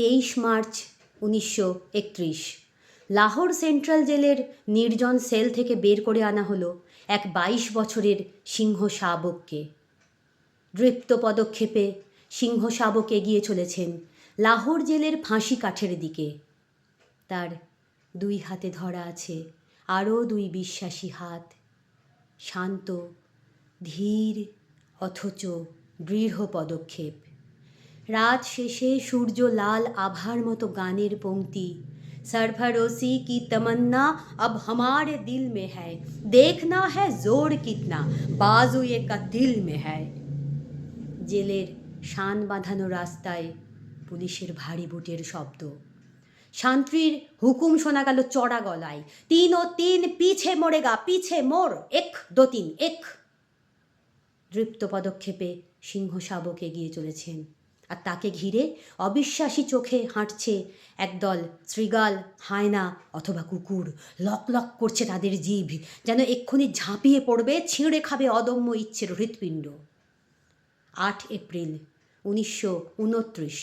তেইশ মার্চ উনিশশো একত্রিশ। লাহোর সেন্ট্রাল জেলের নির্জন সেল থেকে বের করে আনা হলো এক বাইশ বছরের সিংহ শাবককে। দৃপ্ত পদক্ষেপে সিংহ শাবক এগিয়ে চলেছেন লাহোর জেলের ফাঁসি কাঠের দিকে। তার দুই হাতে ধরা আছে আরও দুই বিশ্বাসী হাত। শান্ত, ধীর, অথচ দৃঢ় পদক্ষেপ। রাত শেষে সূর্য লাল আভার মতো গানের পংক্তি सरफरोशी की तमन्ना अब हमारे दिल में है देखना है जोर कितना बाजू ये का दिल में है জেলের শান বাঁধানো রাস্তায় পুলিশের ভারী বুটের শব্দ শান্ত্রীর হুকুম শোনা গেল চড়া গলায় তিন ও তিন পিছে মরেগা পিছে মোর এক দো তিন এক দৃপ্ত পদক্ষেপে সিংহ শাবক এগিয়ে চলেছেন আর তাকে ঘিরে অবিশ্বাসী চোখে হাঁটছে একদল শৃগাল হায়না অথবা কুকুর। লক লক করছে তাদের জীব, যেন এক্ষুনি ঝাঁপিয়ে পড়বে, ছিঁড়ে খাবে অদম্য ইচ্ছের হৃৎপিণ্ড। আট এপ্রিল, উনিশশো উনত্রিশ।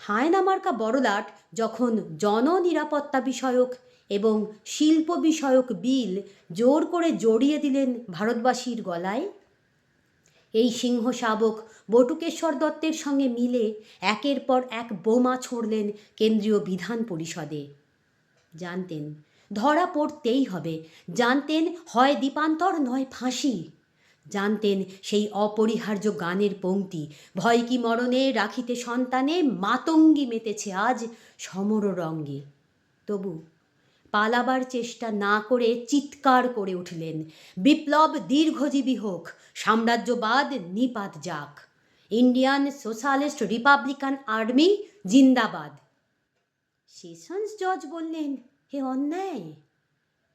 হায়না মার্কা বড়লাট যখন জননিরাপত্তা বিষয়ক এবং শিল্প বিষয়ক বিল জোর করে জড়িয়ে দিলেন ভারতবাসীর গলায় এই সিংহ শাবক বটুকেশ্বর দত্তের সঙ্গে মিলে একের পর এক বোমা ছড়লেন কেন্দ্রীয় বিধান পরিষদে। জানতেন, ধরা পড়তেই হবে। জানতেন, হয় দীপান্তর, নয় ফাঁসি। জানতেন, সেই অপরিহার্য গানের পংক্তি ভয় কি মরণে রাখিতে সন্তানে মাতঙ্গি মেতেছে আজ সমর রঙ্গে তবু পালাবার চেষ্টা না করে চিৎকার করে উঠলেন। বিপ্লব দীর্ঘজীবী হোক, সাম্রাজ্যবাদ নিপাত যাক। ইন্ডিয়ান সোশ্যালিস্ট রিপাবলিকান আর্মি, জিন্দাবাদ। সেশনস জজ বললেন, হে অন্যায়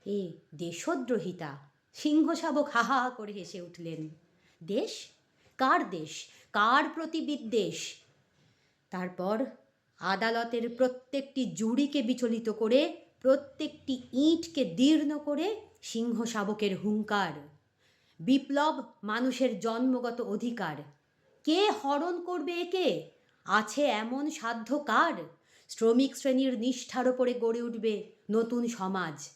এ দেশদ্রোহিতা সিংহ শাবক হা হা করে হেসে উঠলেন। দেশ? কার দেশ? কার প্রতি বিদ্বেষ? তারপর আদালতের প্রত্যেকটি জুড়িকে বিচলিত করে প্রত্যেকটি ইঁটকে দীর্ণ করে সিংহ শাবকের হুঙ্কার। বিপ্লব মানুষের জন্মগত অধিকার। কে হরণ করবে একে? আছে এমন সাধ্য কার? শ্রমিক শ্রেণির নিষ্ঠার ওপরে গড়ে উঠবে নতুন সমাজ।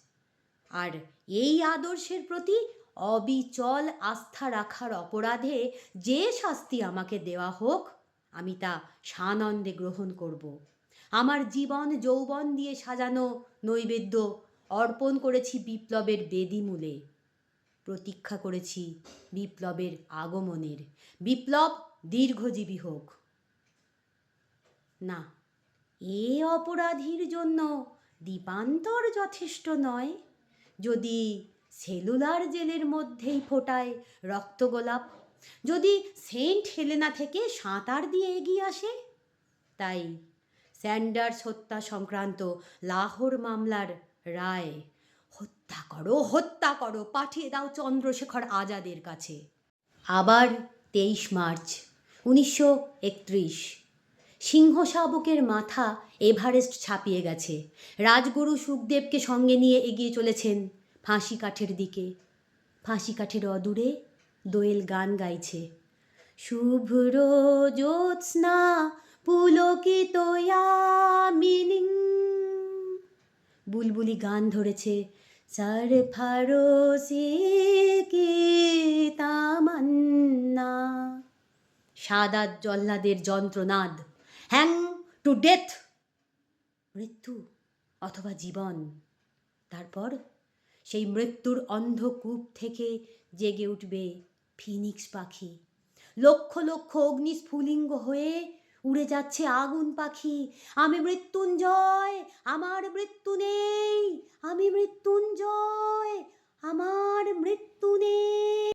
আর এই আদর্শের প্রতি অবিচল আস্থা রাখার অপরাধে যে শাস্তি আমাকে দেওয়া হোক, আমি তা সানন্দে গ্রহণ করব। আমার জীবন যৌবন দিয়ে সাজানো নৈবেদ্য অর্পণ করেছি বিপ্লবের বেদিমূলে। প্রতীক্ষা করেছি বিপ্লবের আগমনের। বিপ্লব দীর্ঘজীবী হোক। না, এ অপরাধীর জন্য দীপান্তর যথেষ্ট নয়। যদি সেলুলার জেলের মধ্যেই ফোটায় রক্তগোলাপ, যদি সেন্ট হেলেনা থেকে সাঁতার দিয়ে এগিয়ে আসে, তাই স্যান্ডার্স হত্যা সংক্রান্ত লাহোর মামলার রায়। হত্যা করো হত্যা করো, পাঠিয়ে দাও চন্দ্রশেখর আজাদের কাছে। আবার তেইশ মার্চ, উনিশশো একত্রিশ। সিংহ শাবকের মাথা এভারেস্ট ছাপিয়ে গেছে। রাজগুরু সুখদেবকে সঙ্গে নিয়ে এগিয়ে চলেছেন ফাঁসি কাঠের দিকে। ফাঁসি কাঠের অদূরে দোয়েল গান গাইছে। শুভ্র জ্যোৎস্না পুলকিত মিনিং বুলবুলি গান ধরেছে সার ফারসি কি তামান্না? সাদা জল্লাদের যন্ত্রনাদ, হ্যাং টু ডেথ। মৃত্যু অথবা জীবন, তারপর সেই মৃত্যুর অন্ধকূপ থেকে জেগে উঠবে ফিনিক্স পাখি। লক্ষ লক্ষ অগ্নিস্ফুলিঙ্গ হয়ে উড়ে যাচ্ছে আগুন পাখি। আমি মৃত্যুঞ্জয় আমার মৃত্যু নেই। আমি মৃত্যুঞ্জয় আমার মৃত্যু নেই।